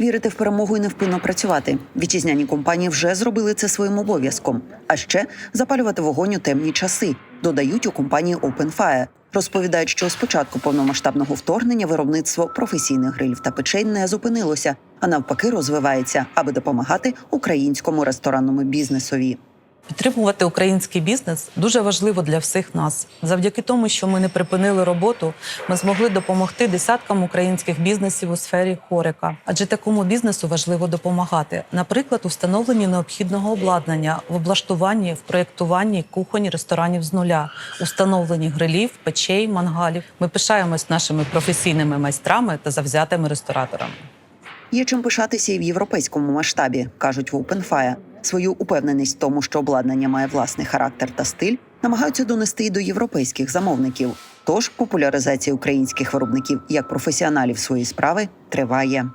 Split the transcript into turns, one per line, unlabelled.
Вірити в перемогу і невпинно працювати. Вітчизняні компанії вже зробили це своїм обов'язком. А ще запалювати вогонь у темні часи. Додають у компанії OpenFire. Розповідають, що з початку повномасштабного вторгнення виробництво професійних грилів та печей не зупинилося, а навпаки, розвивається, аби допомагати українському ресторанному бізнесові.
Підтримувати український бізнес дуже важливо для всіх нас. Завдяки тому, що ми не припинили роботу, ми змогли допомогти десяткам українських бізнесів у сфері хорика. Адже такому бізнесу важливо допомагати. Наприклад, у встановленні необхідного обладнання, в облаштуванні, в проєктуванні кухонь ресторанів з нуля, у встановленні грилів, печей, мангалів. Ми пишаємось нашими професійними майстрами та завзятими рестораторами.
Є чим пишатися і в європейському масштабі, кажуть в OpenFire. Свою упевненість в тому, що обладнання має власний характер та стиль, намагаються донести й до європейських замовників. Тож популяризація українських виробників як професіоналів своєї справи триває.